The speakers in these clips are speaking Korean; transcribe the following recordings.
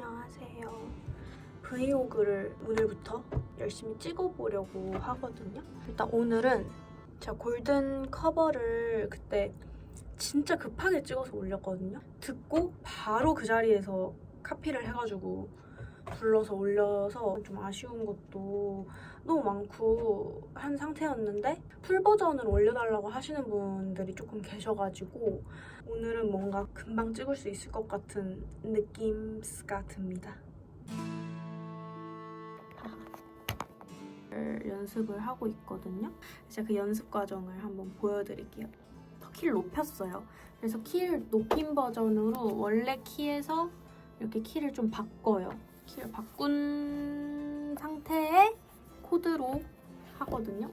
안녕하세요. 브이로그를 오늘부터 열심히 찍어보려고 하거든요. 일단 오늘은 제가 골든 커버를 그때 진짜 급하게 찍어서 올렸거든요. 듣고 바로 그 자리에서 카피를 해가지고 불러서 올려서 좀 아쉬운 것도 너무 많고 한 상태였는데 풀 버전으로 올려달라고 하시는 분들이 조금 계셔가지고 오늘은 뭔가 금방 찍을 수 있을 것 같은 느낌가 듭니다. 연습을 하고 있거든요. 제가 그 연습 과정을 한번 보여드릴게요. 더 키를 높였어요. 그래서 키를 높인 버전으로 원래 키에서 이렇게 키를 좀 바꿔요. 키를 바꾼 상태의 코드로 하거든요.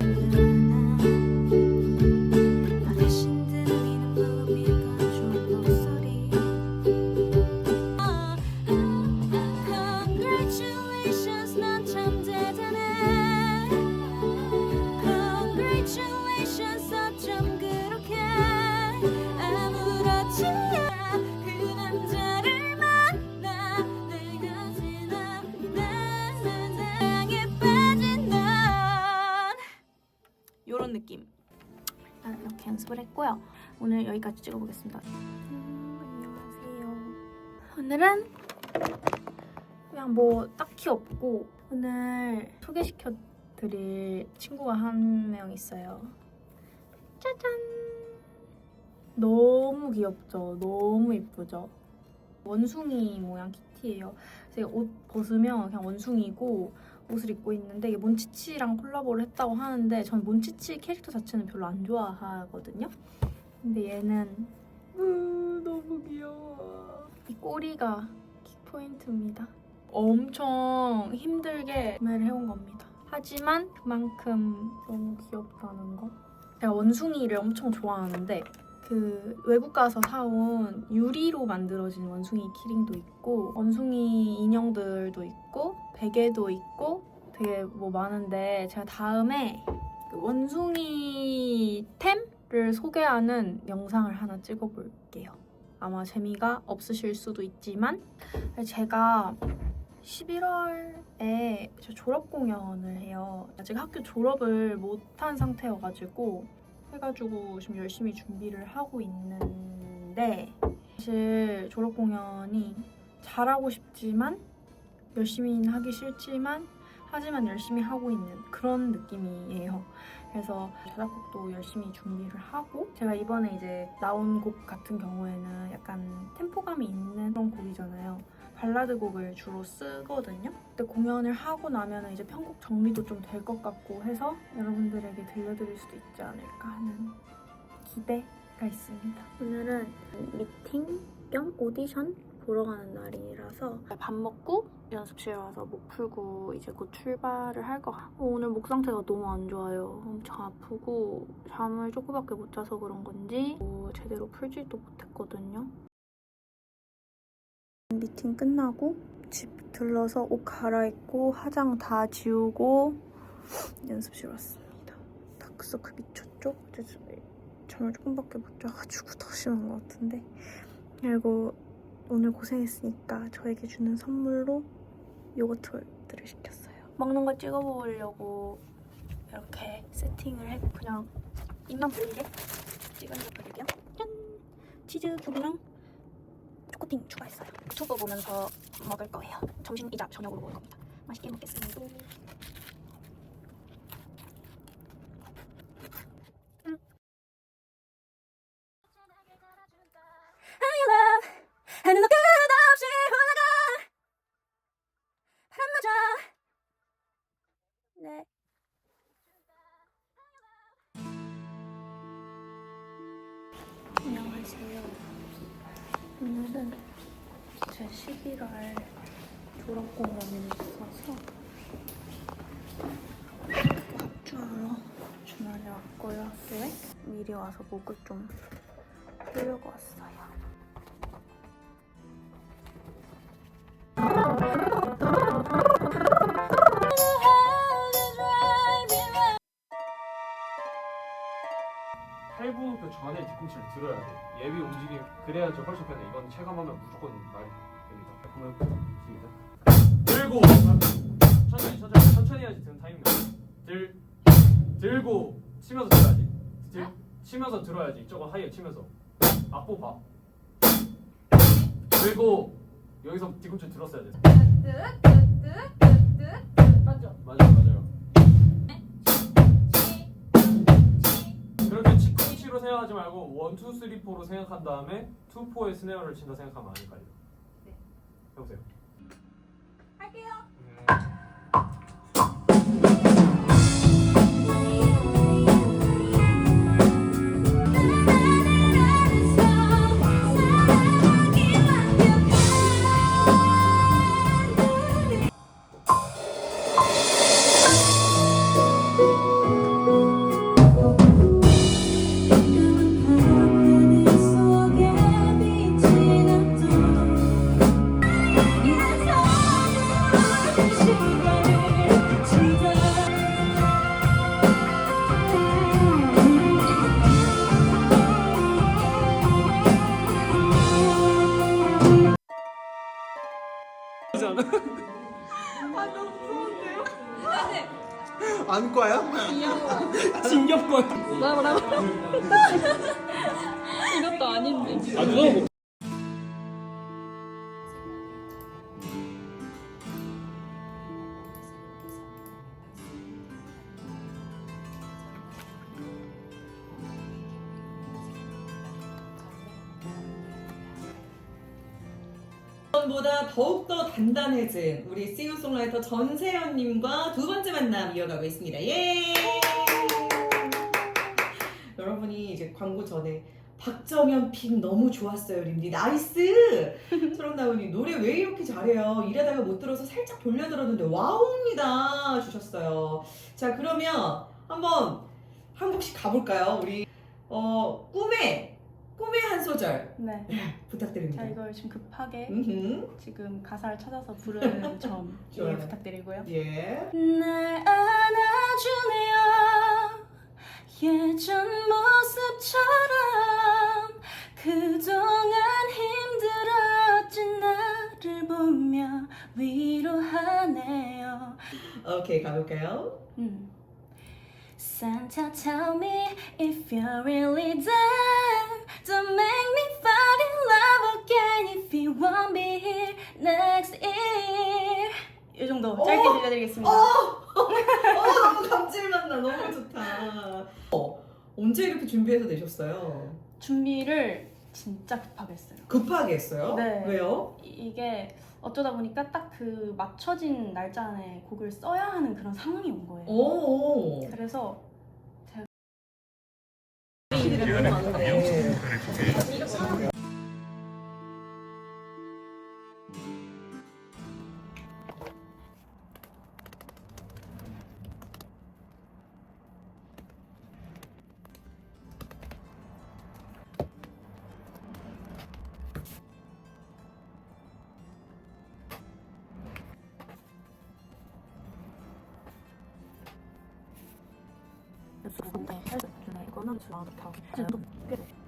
여기까지 찍어보겠습니다. 음, 안녕하세요. 오늘은 그냥 뭐 딱히 없고 오늘 소개시켜드릴 친구가 한 명 있어요. 짜잔! 너무 귀엽죠? 너무 예쁘죠? 원숭이 모양 키티예요. 그래서 옷 벗으면 그냥 원숭이고 옷을 입고 있는데 이게 몬치치랑 콜라보를 했다고 하는데 전 몬치치 캐릭터 자체는 별로 안 좋아하거든요. 근데 얘는 음, 너무 귀여워. 이 꼬리가 킥포인트입니다. 엄청 힘들게 구매를 해온 겁니다. 하지만 그만큼 너무 귀엽다는 거. 제가 원숭이를 엄청 좋아하는데 그 외국 가서 사온 유리로 만들어진 원숭이 키링도 있고 원숭이 인형들도 있고 베개도 있고 되게 뭐 많은데 제가 다음에 그 원숭이 템 을 소개하는 영상을 하나 찍어볼게요. 아마 재미가 없으실 수도 있지만 제가 11월에 졸업 공연을 해요. 아직 학교 졸업을 못한 상태여가지고 해가지고 지금 열심히 준비를 하고 있는데 사실 졸업 공연이 잘하고 싶지만 열심히 하기 싫지만 하지만 열심히 하고 있는 그런 느낌이에요. 그래서 자작곡도 열심히 준비를 하고 제가 이번에 이제 나온 곡 같은 경우에는 약간 템포감이 있는 그런 곡이잖아요. 발라드 곡을 주로 쓰거든요. 근데 공연을 하고 나면 이제 편곡 정리도 좀 될 것 같고 해서 여러분들에게 들려드릴 수도 있지 않을까 하는 기대가 있습니다. 오늘은 미팅 겸 오디션 보러 가는 날이라서 밥 먹고 연습실 와서 목 풀고 이제 곧 출발을 할 거. 같아요. 오늘 목 상태가 너무 안 좋아요. 엄청 아프고 잠을 조금밖에 못 자서 그런 건지 뭐 제대로 풀지도 못했거든요. 미팅 끝나고 집 들러서 옷 갈아입고 화장 다 지우고 연습실 왔습니다. 다크서클 미쳤죠? 잠을 조금밖에 못 자가지고 더 심한 것 같은데 그리고 오늘 고생했으니까 저에게 주는 선물로 요거트를 시켰어요. 먹는 거 찍어보려고 이렇게 세팅을 했고 그냥 입만 보이게 찍어서 드릴게요. 짠! 치즈 큐브랑 초코팅 추가했어요. 유튜브 보면서 먹을 거예요. 점심이자 저녁으로 먹을 겁니다. 맛있게 먹겠습니다. 제 11월 졸업 공연이 있어서 합주하러 주말에 왔고요 학교에 미리 와서 목을 좀 풀려고 왔어요. 팔분그 전에 뒤꿈치를 들어야 돼. 예비 움직임 그래야지 훨씬 편해. 이건 체감하면 무조건 말이 됩니다. 한번 시작. 들고 천천히 천천히 천천히 해야지 등 타이밍 나. 들 들고 치면서 들어야지. 들 치면서 들어야지. 저거 하이에 치면서 악보 봐. 들고 여기서 뒤꿈치 들었어야 돼. 맞죠? 맞아요 맞아 치쿵치로 생각하지 말고 원, 투, 쓰리, 포로 생각한 다음에 투, 포에 스네어를 친다 생각하면 아닐까요? 네. 해보세요. 할게요. 이것도 아닌데. 아 누가 뭐? 보다 더욱더 단단해진 우리 싱어송라이터 전세현님과 두 번째 만남 이어가고 있습니다. 예! 광고 전에 박정현 픽 너무 좋았어요, 림디. 나이스! 나오니 노래 왜 이렇게 잘해요? 일하다가 못 들어서 살짝 돌려 들었는데 와우입니다! 주셨어요. 자, 그러면 한번 한 곡씩 가볼까요? 우리, 어, 꿈의, 꿈의 한 소절 네. 부탁드립니다. 자 이걸 지금 급하게 음흠. 지금 가사를 찾아서 부르는 점 좋아요. 부탁드리고요. 예. 날 안아주네요 예전 모습처럼 그동안 힘들었진 나를 보며 위로하네요 오케이 가볼까요? 음. Santa tell me if you're really down Don't make me fall in love again If you won't be here next year 이 정도 어? 짧게 들려드리겠습니다. 어, 너무 감질난다. 너무 좋다. 어, 언제 이렇게 준비해서 내셨어요? 준비를 진짜 급하게 했어요. 급하게 했어요? 네. 왜요? 이- 이게 어쩌다 보니까 딱 그 맞춰진 날짜 안에 곡을 써야 하는 그런 상황이 온 거예요. 오. 그래서 일이 너무 많은데. 연습 건데 해야 되는 거는 제가 다 지금도 꽤 돼.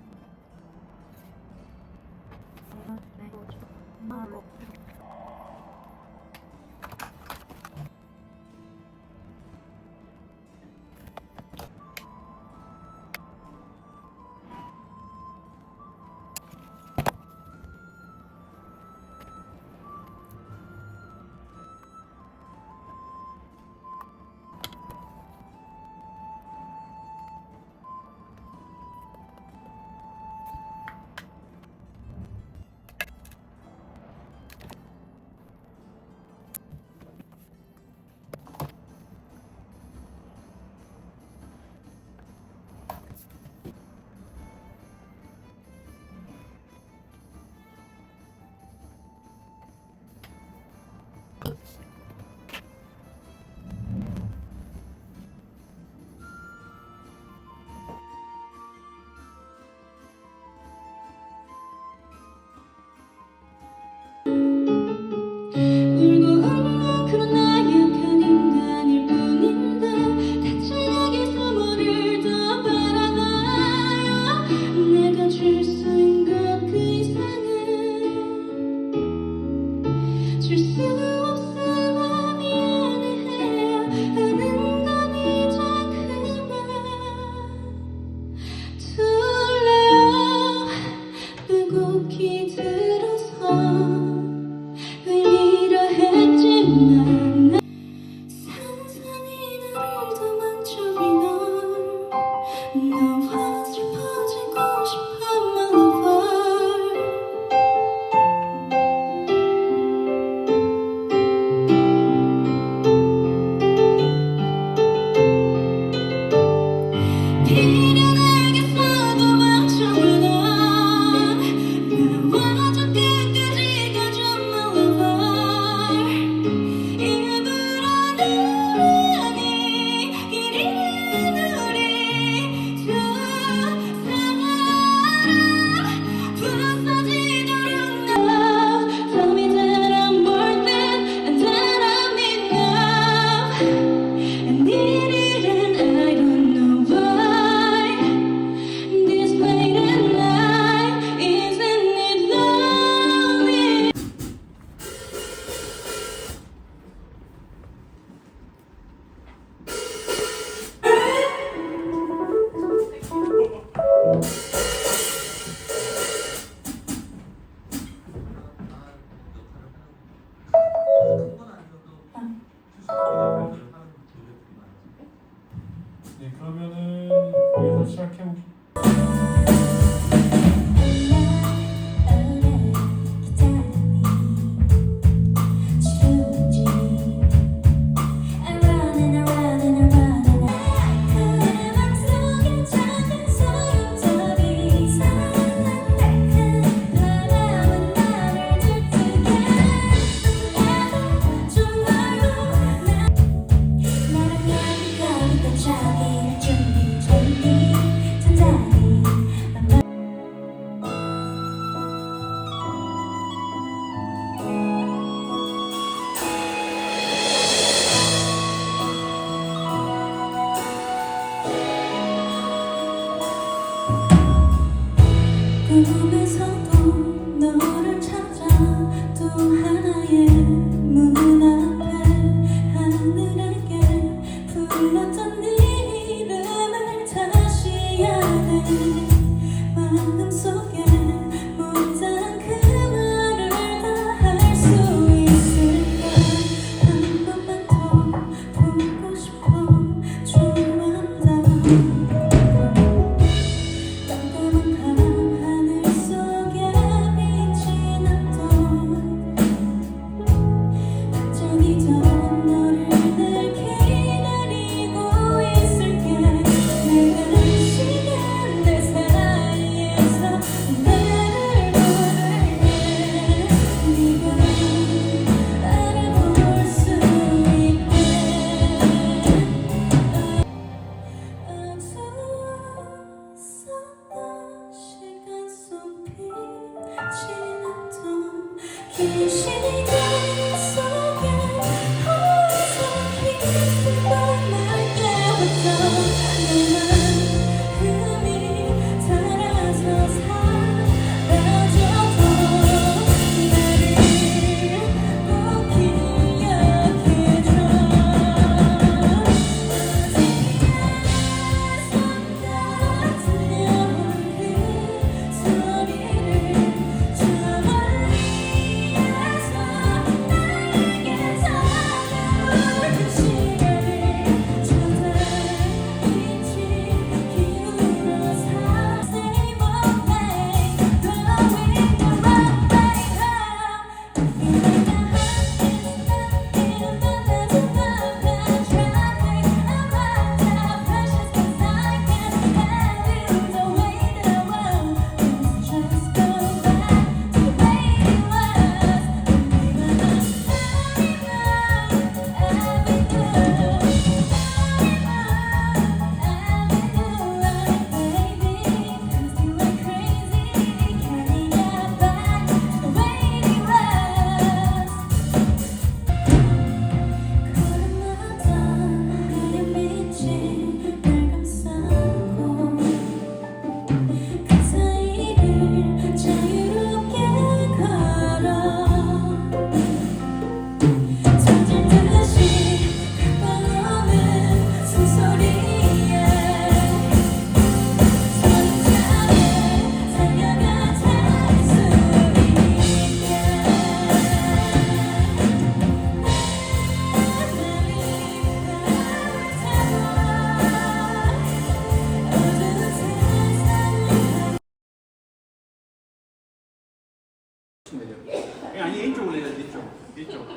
아니 이쪽으로 해야지 이쪽 이쪽.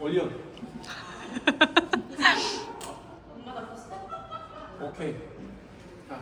올려 오케이. 자